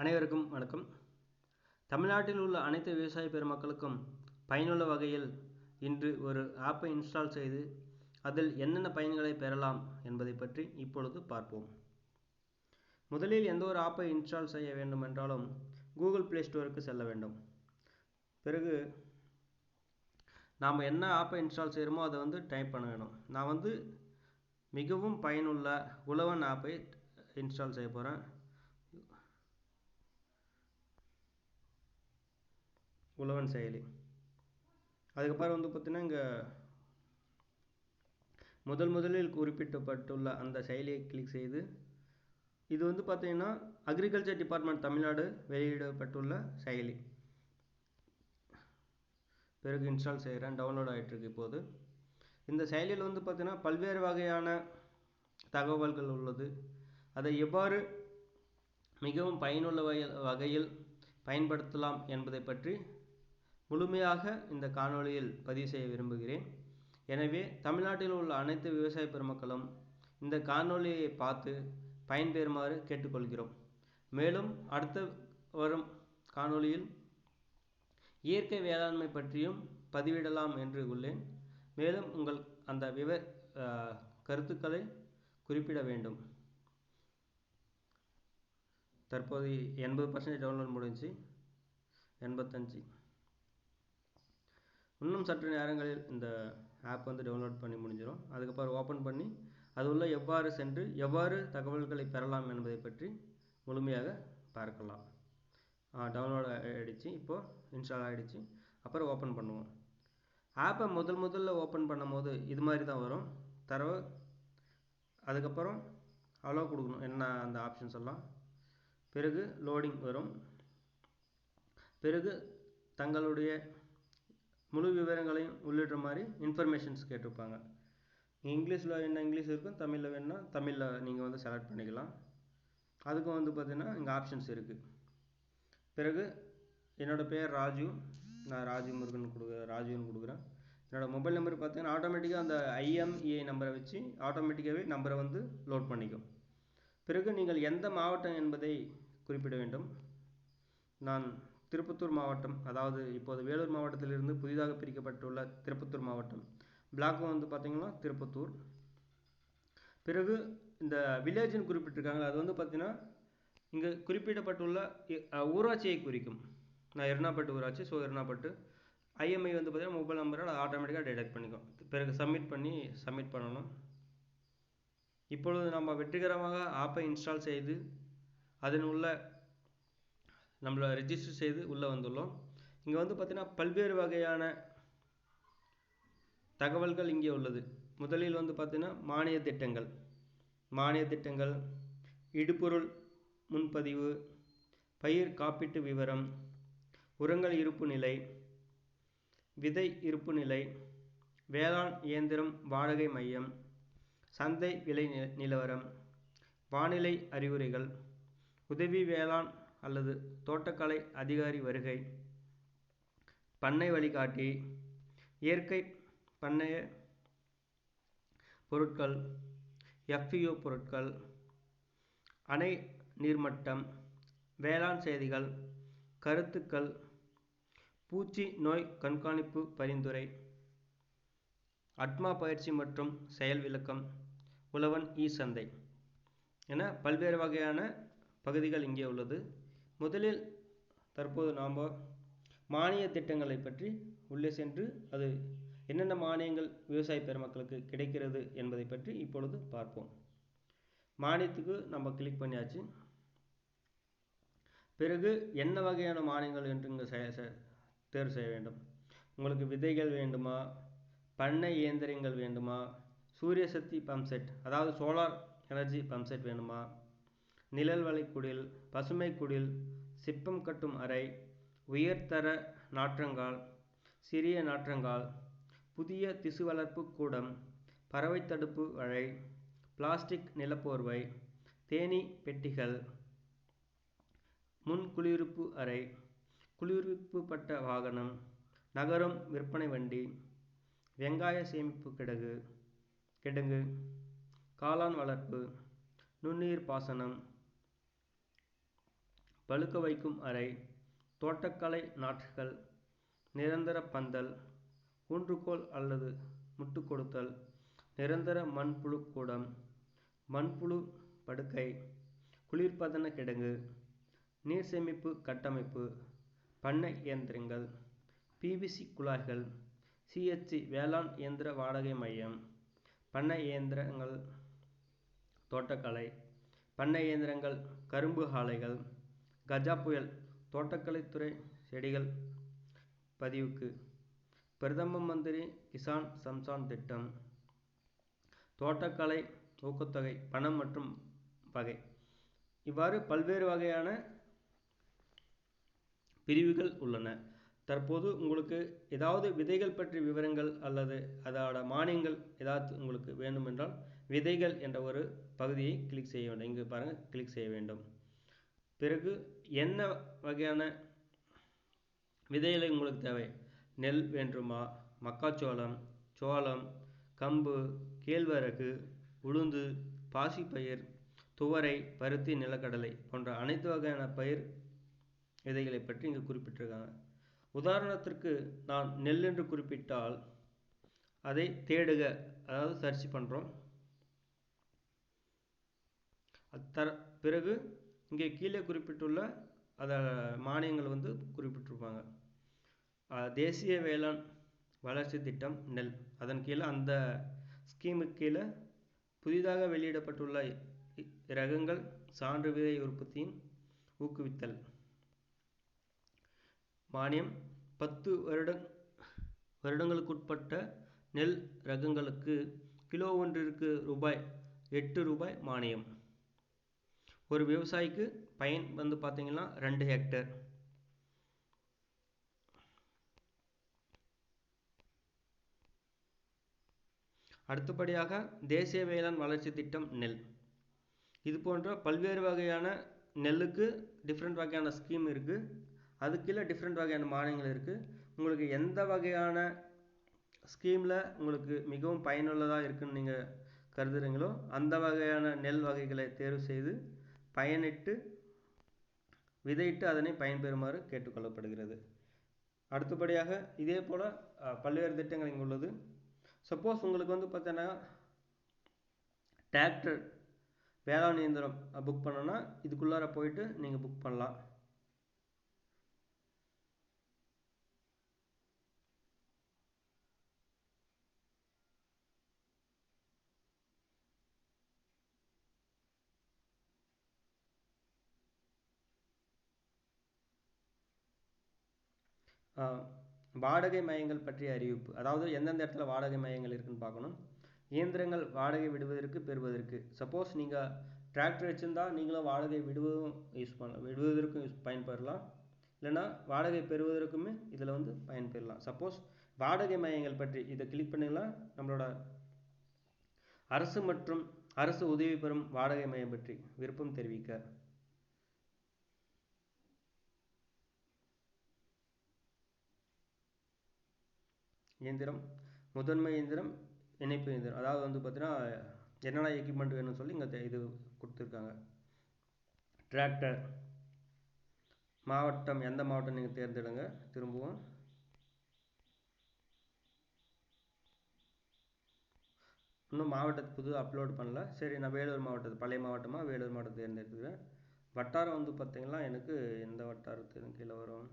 அனைவருக்கும் வணக்கம். தமிழ்நாட்டில் உள்ள அனைத்து விவசாய பெருமக்களுக்கும் பயனுள்ள வகையில் இன்று ஒரு ஆப்பை இன்ஸ்டால் செய்து அதில் என்னென்ன பயன்களை பெறலாம் என்பதை பற்றி இப்பொழுது பார்ப்போம். முதலில் எந்த ஒரு ஆப்பை இன்ஸ்டால் செய்ய வேண்டும் என்றாலும் கூகுள் ப்ளே ஸ்டோருக்கு செல்ல வேண்டும். பிறகு நாம் என்ன ஆப்பை இன்ஸ்டால் செய்கிறோமோ அதை வந்து டைப் பண்ண வேணும் நான் வந்து மிகவும் பயனுள்ள உழவன் ஆப்பை இன்ஸ்டால் செய்ய போகிறேன் உழவன் செயலி. அதுக்கப்புறம் வந்து பார்த்திங்கன்னா இங்கே முதல் முதலில் குறிப்பிட்டப்பட்டுள்ள அந்த செயலியை கிளிக் செய்து இது வந்து பார்த்திங்கன்னா அக்ரிகல்ச்சர் டிபார்ட்மெண்ட் தமிழ்நாடு வெளியிடப்பட்டுள்ள செயலி. பிறகு இன்ஸ்டால் செய்கிறேன் டவுன்லோட் ஆகிட்டுருக்கு இப்போது. இந்த செயலியில் வந்து பார்த்திங்கன்னா பல்வேறு வகையான தகவல்கள் உள்ளது. அதை எவ்வாறு மிகவும் பயனுள்ள வகையில் பயன்படுத்தலாம் என்பதை பற்றி முழுமையாக இந்த காணொளியில் பதிவு செய்ய விரும்புகிறேன். எனவே தமிழ்நாட்டில் உள்ள அனைத்து விவசாய பெருமக்களும் இந்த காணொளியை பார்த்து பயன்பெறுமாறு கேட்டுக்கொள்கிறோம். மேலும் அடுத்த வரும் காணொளியில் இயற்கை வேளாண்மை பற்றியும் பதிவிடலாம் என்று உள்ளேன். மேலும் உங்கள் அந்த விவ கருத்துக்களை குறிப்பிட வேண்டும். தற்போது எண்பது பர்சன்டேஜ் டவுன்லோட் முடிஞ்சு எண்பத்தஞ்சு இன்னும் சற்று நேரங்களில் இந்த ஆப் வந்து டவுன்லோட் பண்ணி முடிஞ்சிடும் அதுக்கப்புறம் ஓப்பன் பண்ணி அது உள்ள எவ்வாறு சென்று எவ்வாறு தகவல்களை பெறலாம் என்பதை பற்றி முழுமையாக பார்க்கலாம். டவுன்லோட் ஆகிடுச்சு இப்போது இன்ஸ்டால் ஆகிடுச்சு அப்புறம் ஓப்பன் பண்ணுவோம். ஆப்பை முதல் முதல்ல ஓப்பன் பண்ணும் போது இது மாதிரி தான் வரும். தரவு அதுக்கப்புறம் அலோ கொடுக்கணும். என்ன அந்த ஆப்ஷன்ஸ் எல்லாம்? பிறகு லோடிங் வரும். பிறகு தங்களுடைய முழு விவரங்களையும் உள்ளிடுற மாதிரி இன்ஃபர்மேஷன்ஸ் கேட்டிருப்பாங்க. இங்கிலீஷில் என்ன இங்கிலீஷ் இருக்கும் தமிழில் வேணுன்னா தமிழில் நீங்கள் வந்து செலக்ட் பண்ணிக்கலாம். அதுக்கும் வந்து பார்த்திங்கன்னா இங்கே ஆப்ஷன்ஸ் இருக்குது பிறகு என்னோடய பேர் ராஜு. நான் ராஜு முருகன் கொடு ராஜுன்னு கொடுக்குறேன். என்னோடய மொபைல் நம்பர் பார்த்தீங்கன்னா ஆட்டோமேட்டிக்காக அந்த ஐஎம்இஐ நம்பரை வச்சு ஆட்டோமேட்டிக்காகவே நம்பரை வந்து லோட் பண்ணிக்கும். பிறகு நீங்கள் எந்த மாவட்டம் என்பதை குறிப்பிட வேண்டும். நான் திருப்பத்தூர் மாவட்டம் அதாவது இப்போது வேலூர் மாவட்டத்திலிருந்து புதிதாக பிரிக்கப்பட்டுள்ள திருப்பத்தூர் மாவட்டம். பிளாக் வந்து பார்த்திங்கன்னா திருப்பத்தூர். பிறகு இந்த வில்லேஜ்னு குறிப்பிட்டிருக்காங்க அது வந்து பார்த்திங்கன்னா இங்கே குறிப்பிடப்பட்டுள்ள ஊராட்சியை குறிக்கும். நான் எர்ணாப்பட்டு ஊராட்சி ஸோ எர்ணாப்பட்டு. ஐஎம்ஐ வந்து பார்த்திங்கன்னா மொபைல் நம்பரை ஆட்டோமேட்டிக்காக டிடெக்ட் பண்ணிக்கும். பிறகு சப்மிட் பண்ணி சப்மிட் பண்ணணும். இப்பொழுது நம்ம வெற்றிகரமாக ஆப்பை இன்ஸ்டால் செய்து அதன் உள்ள நம்மளை ரெஜிஸ்டர் செய்து உள்ளே வந்துள்ளோம். இங்கே வந்து பார்த்திங்கன்னா பல்வேறு வகையான தகவல்கள் இங்கே உள்ளது. முதலில் வந்து பார்த்திங்கன்னா மானிய திட்டங்கள். மானிய திட்டங்கள் இடுபொருள் முன்பதிவு பயிர் காப்பீட்டு விவரம் உரங்கள் இருப்பு நிலை விதை இருப்பு நிலை வேளாண் இயந்திரம் வாடகை மையம் சந்தை விலை நிலவரம் வானிலை அறிவுரைகள் உதவி வேளாண் அல்லது தோட்டக்கலை அதிகாரி வருகை. பண்ணை வழிகாட்டி. இயற்கை பண்ணைய பொருட்கள். எஃப்இஓ பொருட்கள். அணை நீர்மட்டம். வேளாண் செய்திகள். கருத்துக்கள். பூச்சி நோய் கண்காணிப்பு பரிந்துரை. அட்மா பயிற்சி மற்றும் செயல் விளக்கம். உழவன் இ சந்தை. என பல்வேறு வகையான பகுதிகள் இங்கே உள்ளது. முதலில் தற்போது நாம் மானிய திட்டங்களை பற்றி உள்ளே சென்று அது என்னென்ன மானியங்கள் விவசாய பெருமக்களுக்கு கிடைக்கிறது என்பதை பற்றி இப்பொழுது பார்ப்போம். மானியத்துக்கு நம்ம கிளிக் பண்ணியாச்சு. பிறகு என்ன வகையான மானியங்கள் என்று இங்கே தேர்வு செய்ய வேண்டும். உங்களுக்கு விதைகள் வேண்டுமா? பண்ணை இயந்திரங்கள் வேண்டுமா? சூரிய சக்தி பம்ப் செட் அதாவது சோலார் எனர்ஜி பம்ப் செட் வேணுமா? நிழல் குடில் பசுமை குடில் சிப்பம் கட்டும் அறை உயர்தர நாற்றங்கால் சிறிய நாற்றங்கால் புதிய திசு வளர்ப்பு கூடம் பறவை தடுப்பு வலை பிளாஸ்டிக் நிலப்போர்வை தேனீ பெட்டிகள் முன் குளிர்ப்பு அறை குளிர்விப்புப்பட்ட வாகனம் நகரும் விற்பனை வண்டி வெங்காய சேமிப்பு கிடகு கிடங்கு காளான் வளர்ப்பு நுண்ணுயிர் பாசனம் பழுக்க வைக்கும் அறை தோட்டக்கலை நாற்றுகள் நிரந்தர பந்தல் ஊன்றுகோல் அல்லது முட்டு கொடுத்தல் நிரந்தர மண்புழு கூடம் மண்புழு படுக்கை குளிர்பதன கிடங்கு நீர் சேமிப்பு கட்டமைப்பு பண்ணை இயந்திரங்கள் பிவிசி குழாய்கள் சிஹெச்சி வேளாண் இயந்திர வாடகை மையம் பண்ணை இயந்திரங்கள் தோட்டக்கலை பண்ணை இயந்திரங்கள் கரும்பு ஆலைகள் கஜா புயல் தோட்டக்கலைத்துறை செடிகள் பதிவுக்கு பிரதம மந்திரி கிசான் சம்சான் திட்டம். தோட்டக்கலை ஊக்கத்தொகை பணம் மற்றும் வகை. இவ்வாறு பல்வேறு வகையான பிரிவுகள் உள்ளன. தற்போது உங்களுக்கு ஏதாவது விதைகள் பற்றி விவரங்கள் அல்லது அதோட மானியங்கள் ஏதாவது உங்களுக்கு வேண்டுமென்றால் விதைகள் என்ற ஒரு பகுதியை கிளிக் செய்ய வேண்டும். இங்கு பாருங்கள் கிளிக் செய்ய வேண்டும். பிறகு என்ன வகையான விதைகளை உங்களுக்கு தேவை? நெல் வேண்டுமா? மக்காச்சோளம் சோளம் கம்பு கேழ்வரகு உளுந்து பாசிப்பயிர் துவரை பருத்தி நிலக்கடலை போன்ற அனைத்து வகையான பயிர் விதைகளை பற்றி இங்கு குறிப்பிட்டிருக்காங்க. உதாரணத்திற்கு நான் நெல் என்று குறிப்பிட்டால் அதை தேடுக அதாவது சர்ச் பண்ணுறோம் தர பிறகு இங்கே கீழே குறிப்பிட்டுள்ள அத மானியங்கள் வந்து குறிப்பிட்டிருப்பாங்க. தேசிய வேளாண் வளர்ச்சி திட்டம் நெல். அதன் கீழே அந்த ஸ்கீமுக்கு கீழே புதிதாக வெளியிடப்பட்டுள்ள ரகங்கள் சான்று விதை உற்பத்தியின் ஊக்குவித்தல். மானியம் பத்து வருட வருடங்களுக்குட்பட்ட நெல் ரகங்களுக்கு கிலோ ஒன்றிற்கு ரூபாய் எட்டு ரூபாய் மானியம். ஒரு விவசாயிக்கு பயன் வந்து பார்த்தீங்கன்னா ரெண்டு ஹெக்டேர் அடுத்தபடியாக தேசிய வேளாண் வளர்ச்சி திட்டம் நெல். இது போன்ற பல்வேறு வகையான நெல்லுக்கு டிஃப்ரெண்ட் வகையான ஸ்கீம் இருக்குது அது கீழே டிஃப்ரெண்ட் வகையான மானியங்கள் இருக்குது உங்களுக்கு எந்த வகையான ஸ்கீமில் உங்களுக்கு மிகவும் பயனுள்ளதாக இருக்குன்னு நீங்கள் கருதுகிறீங்களோ அந்த வகையான நெல் வகைகளை தேர்வு செய்து பயனிட்டு விதையிட்டு அதனை பயன்பெறுமாறு கேட்டுக்கொள்ளப்படுகிறது. அடுத்தபடியாக இதே போல் பல்வேறு திட்டங்கள் இங்கே உள்ளது. சப்போஸ் உங்களுக்கு வந்து பார்த்தீங்கன்னா டிராக்டர் வேளாண் இயந்திரம் புக் பண்ணோன்னா இதுக்குள்ளார போயிட்டு நீங்கள் புக் பண்ணலாம். வாடகை மையங்கள் பற்றிய அறிவிப்பு. அதாவது எந்தெந்த இடத்துல வாடகை மையங்கள் இருக்குன்னு பார்க்கணும். இயந்திரங்கள் வாடகை விடுவதற்கு பெறுவதற்கு. சப்போஸ் நீங்கள் டிராக்டர் வச்சுருந்தா நீங்களும் வாடகை விடுவதும் யூஸ் பண்ணலாம் விடுவதற்கும் யூஸ் பயன்பெறலாம். இல்லைன்னா வாடகை பெறுவதற்குமே இதில் வந்து பயன்பெறலாம். சப்போஸ் வாடகை மையங்கள் பற்றி இதை கிளிக் பண்ணிங்கன்னா நம்மளோட அரசு மற்றும் அரசு உதவி பெறும் வாடகை மையம் பற்றி விருப்பம் தெரிவிக்க. இயந்திரம் முதன்மை இயந்திரம் இணைப்பு இயந்திரம். அதாவது வந்து பார்த்தீங்கன்னா என்னென்ன எக்யூப்மெண்ட் வேணும்னு சொல்லி இங்கே இது கொடுத்துருக்காங்க. டிராக்டர் மாவட்டம் எந்த மாவட்டம் நீங்கள் தேர்ந்தெடுங்க திரும்பவும். இன்னும் மாவட்டத்தை புது அப்லோட் பண்ணல. சரி நான் வேலூர் மாவட்டத்து பழைய மாவட்டமாக வேலூர் மாவட்டத்தை தேர்ந்தெடுத்துக்கிறேன். வட்டாரம் வந்து பார்த்தீங்கன்னா எனக்கு எந்த வட்டாரத்தின் கீழே வரும்?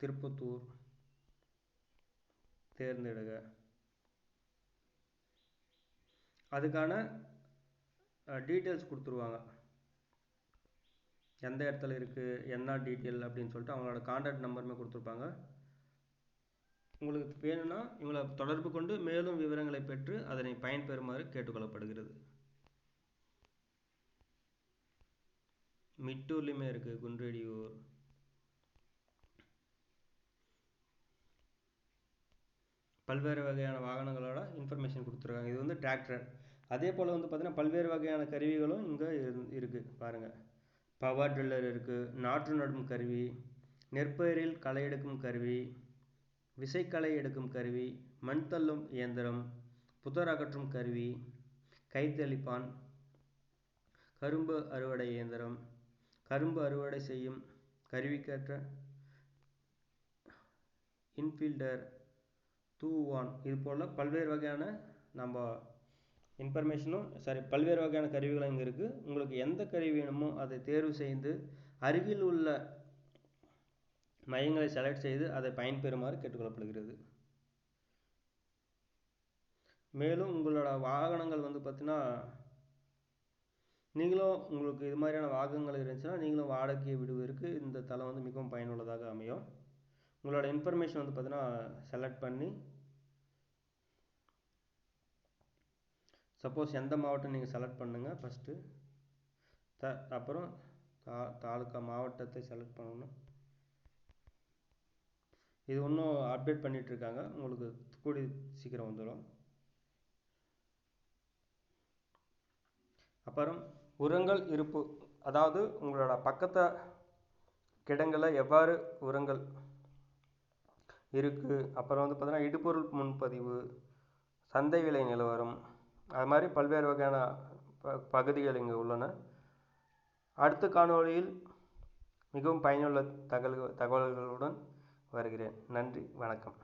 திருப்பத்தூர். தேர்ந்தெடுக அதுக்கான டீட்டெயில்ஸ் கொடுத்துருவாங்க. எந்த இடத்துல இருக்குது என்ன டீட்டெயில் அப்படின்னு சொல்லிட்டு அவங்களோட காண்டாக்ட் நம்பருமே கொடுத்துருப்பாங்க. உங்களுக்கு வேணும்னா இவங்களை தொடர்பு கொண்டு மேலும் விவரங்களை பெற்று அதனை பயன்பெறுமாறு கேட்டுக்கொள்ளப்படுகிறது. மிட்டூர்லேயுமே இருக்குது குன்றடியூர். பல்வேறு வகையான வாகனங்களோட இன்ஃபர்மேஷன் கொடுத்துருக்காங்க. இது வந்து டிராக்டர் அதே போல் வந்து பார்த்திங்கன்னா பல்வேறு வகையான கருவிகளும் இங்கே இருக்குது பாருங்கள் பவர் டில்லர் இருக்குது நாற்று நடும் கருவி நெற்பயிரில் களை எடுக்கும் கருவி விசைக்களை எடுக்கும் கருவி மண் தள்ளும் இயந்திரம் புதர் அகற்றும் கருவி கைத்தெளிப்பான் கரும்பு அறுவடை இயந்திரம் கரும்பு அறுவடை செய்யும் கருவிக்கேற்ற இன்ஃபீல்டர் தூவான் இது போல் பல்வேறு வகையான நம்ம இன்ஃபர்மேஷனும் சாரி பல்வேறு வகையான கருவிகளும் இங்கே இருக்குது உங்களுக்கு எந்த கருவி வேணுமோ அதை தேர்வு செய்து அருகில் உள்ள மையங்களை செலக்ட் செய்து அதை பயன்பெறுமாறு கேட்டுக்கொள்ளப்படுகிறது. மேலும் உங்களோட வாகனங்கள் வந்து பார்த்தீங்கன்னா நீங்களும் உங்களுக்கு இது மாதிரியான வாகனங்கள் இருந்துச்சுன்னா நீங்களும் வாடகைக்கு விடுவதற்கு இந்த தளம் வந்து மிகவும் பயனுள்ளதாக அமையும். உங்களோட இன்ஃபர்மேஷன் வந்து பார்த்தீங்கன்னா செலக்ட் பண்ணி சப்போஸ் எந்த மாவட்டம் நீங்கள் செலக்ட் பண்ணுங்கள் ஃபஸ்ட்டு த அப்புறம் தா தாலுக்கா மாவட்டத்தை செலக்ட் பண்ணணும். இது இன்னும் அப்டேட் பண்ணிகிட்ருக்காங்க உங்களுக்கு கூடி சீக்கிரம் வந்துடும். அப்புறம் உரங்கள் இருப்பு அதாவது உங்களோட பக்கத்து கிடங்களில் எவ்வாறு உரங்கள் இருக்குது அப்புறம் வந்து பார்த்தீங்கன்னா இடுபொருள் முன்பதிவு சந்தை விலை நிலவரம் அது மாதிரி பல்வேறு வகையான ப பகுதிகள் இங்கே உள்ளன. அடுத்த காணொளியில் மிகவும் பயனுள்ள தகவல்கள் தகவல்களுடன் வருகிறேன். நன்றி வணக்கம்.